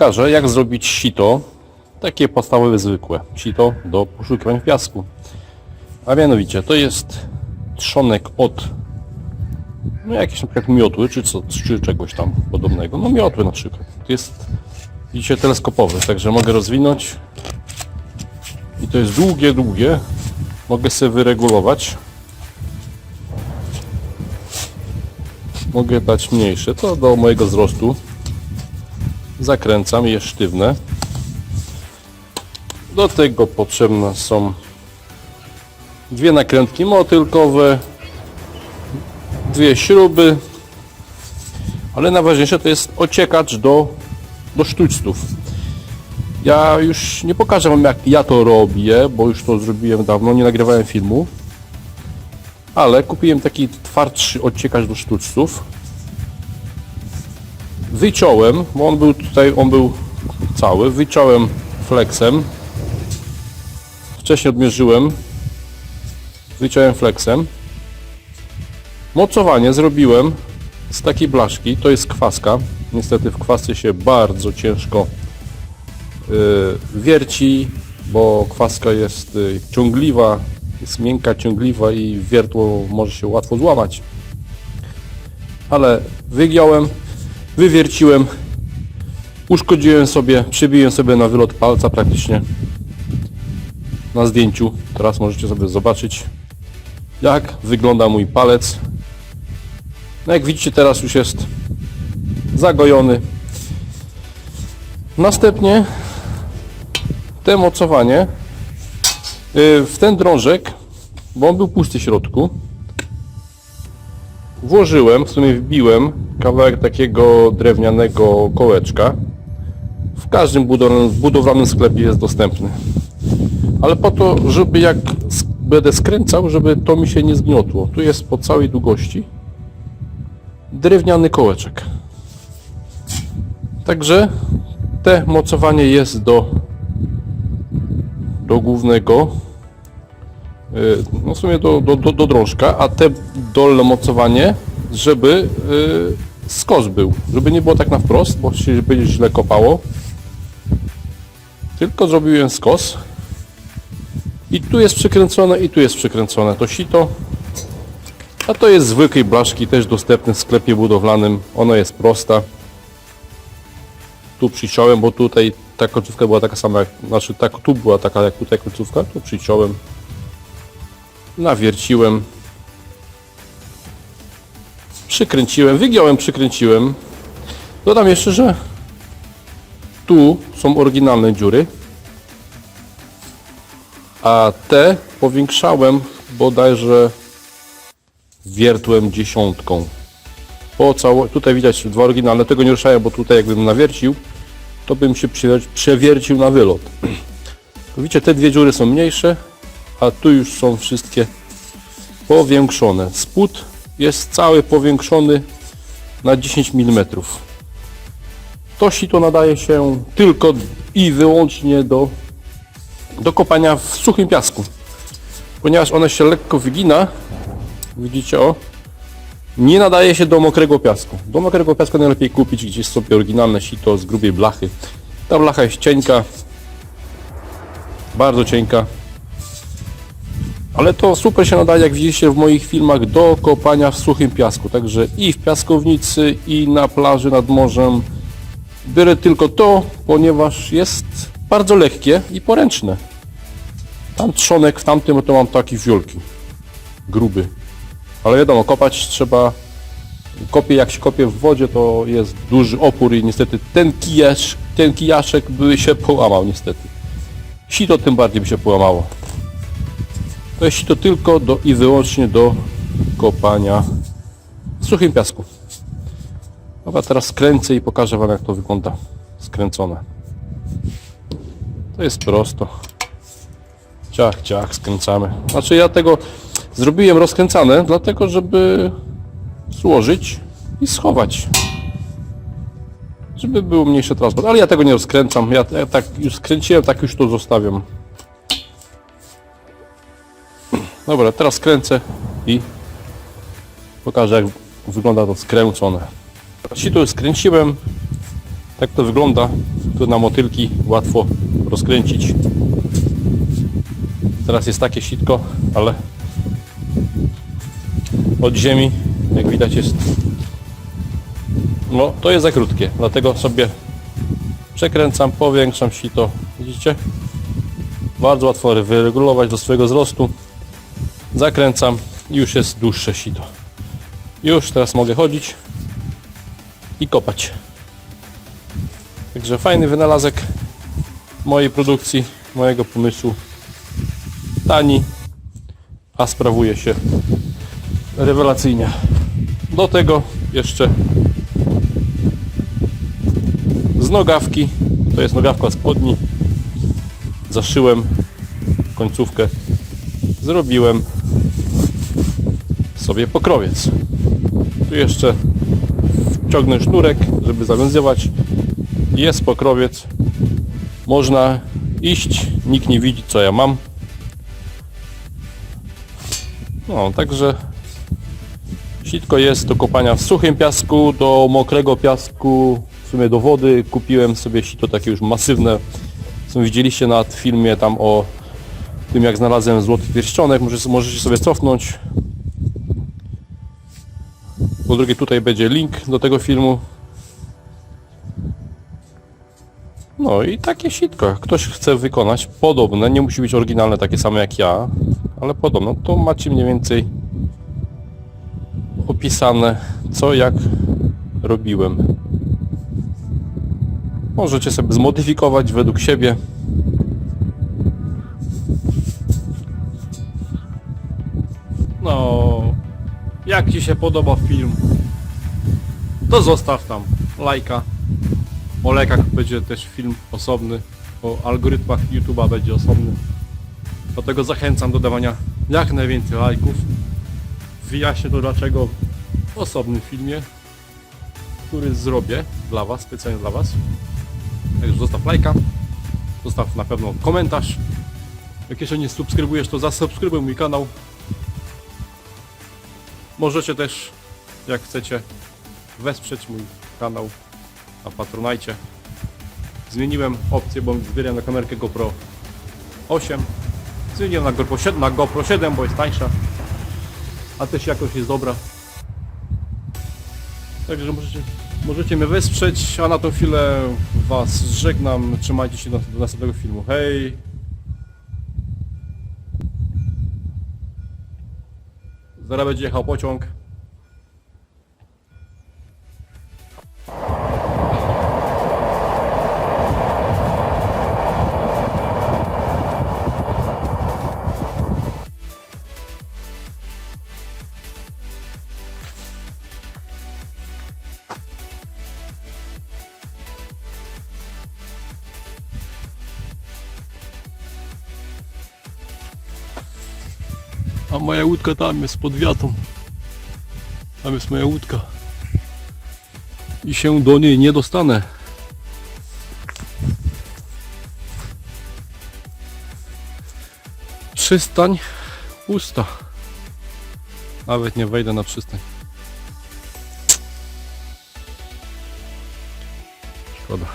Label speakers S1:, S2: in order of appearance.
S1: pokażę jak zrobić sito, takie podstawowe, zwykłe. Sito do poszukiwań w piasku. A mianowicie to jest trzonek od no jakieś na przykład miotły, czy, co, czy czegoś tam podobnego. No miotły na przykład. To jest widzicie teleskopowy, także mogę rozwinąć. I to jest długie, długie. Mogę sobie wyregulować. Mogę dać mniejsze, to do mojego wzrostu. Zakręcam, jest sztywne. Do tego potrzebne są dwie nakrętki motylkowe, dwie śruby, ale najważniejsze to jest ociekacz do, do sztućców. Ja już nie pokażę Wam jak ja to robię, bo już to zrobiłem dawno, nie nagrywałem filmu. Ale kupiłem taki twardszy odciekacz do sztućców. Wyciąłem, bo on był tutaj, on był cały, wyciąłem flexem. Wcześniej odmierzyłem. Wyciąłem flexem. Mocowanie zrobiłem z takiej blaszki, to jest kwaska. Niestety w kwasce się bardzo ciężko y, wierci, bo kwaska jest y, ciągliwa, jest miękka, ciągliwa i wiertło może się łatwo złamać. Ale wygiąłem, wywierciłem, uszkodziłem sobie, przybiłem sobie na wylot palca praktycznie na zdjęciu. Teraz możecie sobie zobaczyć jak wygląda mój palec. No jak widzicie teraz już jest zagojony. Następnie te mocowanie y, w ten drążek, bo on był pusty w środku, włożyłem, w sumie wbiłem kawałek takiego drewnianego kołeczka. W każdym budowlanym, sklepie jest dostępny. Ale po to, żeby jak będę skręcał, żeby to mi się nie zgniotło. Tu jest po całej długości drewniany kołeczek. Także te mocowanie jest do do głównego no w sumie do, do, do, do drążka, a te dolne mocowanie, żeby y, skos był, żeby nie było tak na wprost, bo się będzie źle kopało. Tylko zrobiłem skos. I tu jest przykręcone, i tu jest przykręcone to sito. A to jest zwykłej blaszki, też dostępny w sklepie budowlanym. Ona jest prosta. Tu przyciąłem, bo tutaj ta końcówka była taka sama, jak, znaczy tak, tu była taka jak tutaj końcówka, tu przyciąłem. Nawierciłem. Przykręciłem, wygiąłem, przykręciłem. Dodam jeszcze, że tu są oryginalne dziury, a te powiększałem bodajże wiertłem dziesiątką. Po cało, tutaj widać dwa oryginalne, tego nie ruszałem, bo tutaj jakbym nawiercił, to bym się przewier- przewiercił na wylot. Widzicie, te dwie dziury są mniejsze, a tu już są wszystkie powiększone. Spód jest cały powiększony na 10 mm. To sito nadaje się tylko i wyłącznie do, do kopania w suchym piasku. Ponieważ one się lekko wygina, widzicie o, nie nadaje się do mokrego piasku. Do mokrego piasku najlepiej kupić gdzieś sobie oryginalne sito z grubej blachy. Ta blacha jest cienka, bardzo cienka. Ale to super się nadaje, jak widzicie w moich filmach, do kopania w suchym piasku. Także i w piaskownicy, i na plaży nad morzem. Biorę tylko to, ponieważ jest bardzo lekkie i poręczne. Tam trzonek, w tamtym to mam taki wielki, gruby. Ale wiadomo, kopać trzeba, kopie jak się kopie w wodzie, to jest duży opór i niestety ten kijasz, ten kijaszek by się połamał niestety. Sito tym bardziej by się połamało. To jest sito tylko do, i wyłącznie do kopania w suchym piasku. Dobra, teraz skręcę i pokażę Wam jak to wygląda skręcone. To jest prosto. Ciach, ciach, skręcamy. Znaczy ja tego zrobiłem rozkręcane, dlatego żeby złożyć i schować. Żeby był mniejszy transport. Ale ja tego nie rozkręcam. Ja, ja tak już skręciłem, tak już to zostawiam. Dobra, teraz skręcę i pokażę jak wygląda to skręcone. Sito już skręciłem. Tak to wygląda. tu na motylki łatwo rozkręcić. Teraz jest takie sitko, ale od ziemi, jak widać jest no to jest za krótkie, dlatego sobie przekręcam, powiększam sito, widzicie? Bardzo łatwo wyregulować do swojego wzrostu. Zakręcam już jest dłuższe sito. Już teraz mogę chodzić i kopać. Także fajny wynalazek mojej produkcji, mojego pomysłu. Tani, a sprawuje się rewelacyjnie. Do tego jeszcze z nogawki, to jest nogawka spodni, zaszyłem końcówkę, zrobiłem sobie pokrowiec. Tu jeszcze wciągnę sznurek, żeby zawiązywać. Jest pokrowiec. Można iść, nikt nie widzi co ja mam. No, także sitko jest do kopania w suchym piasku, do mokrego piasku, w sumie do wody. Kupiłem sobie sito takie już masywne. Co widzieliście na filmie tam o tym jak znalazłem złoty pierścionek, możecie, możecie sobie cofnąć. Po drugie tutaj będzie link do tego filmu. No i takie sitko. Ktoś chce wykonać podobne, nie musi być oryginalne takie same jak ja, ale podobno, to macie mniej więcej opisane co jak robiłem. Możecie sobie zmodyfikować według siebie. No, jak Ci się podoba film, to zostaw tam lajka. O lekach będzie też film osobny, o algorytmach YouTube'a będzie osobny. Dlatego zachęcam do dawania jak najwięcej lajków. Wyjaśnię to dlaczego w osobnym filmie, który zrobię dla Was, specjalnie dla Was. Także zostaw lajka, zostaw na pewno komentarz. Jak jeszcze nie subskrybujesz, to zasubskrybuj mój kanał. Możecie też, jak chcecie, wesprzeć mój kanał na Patronajcie. Zmieniłem opcję, bo zbieram na kamerkę GoPro 8. Zmieniłem na GoPro 7, na GoPro 7, bo jest tańsza. A też jakość jest dobra. Także możecie, możecie mnie wesprzeć, a na tą chwilę Was żegnam. Trzymajcie się do, do następnego filmu. Hej! Zaraz będzie jechał pociąg. A moja łódka tam jest pod wiatą. Tam jest moja łódka. I się do niej nie dostanę. Przystań pusta. Nawet nie wejdę na przystań. Szkoda.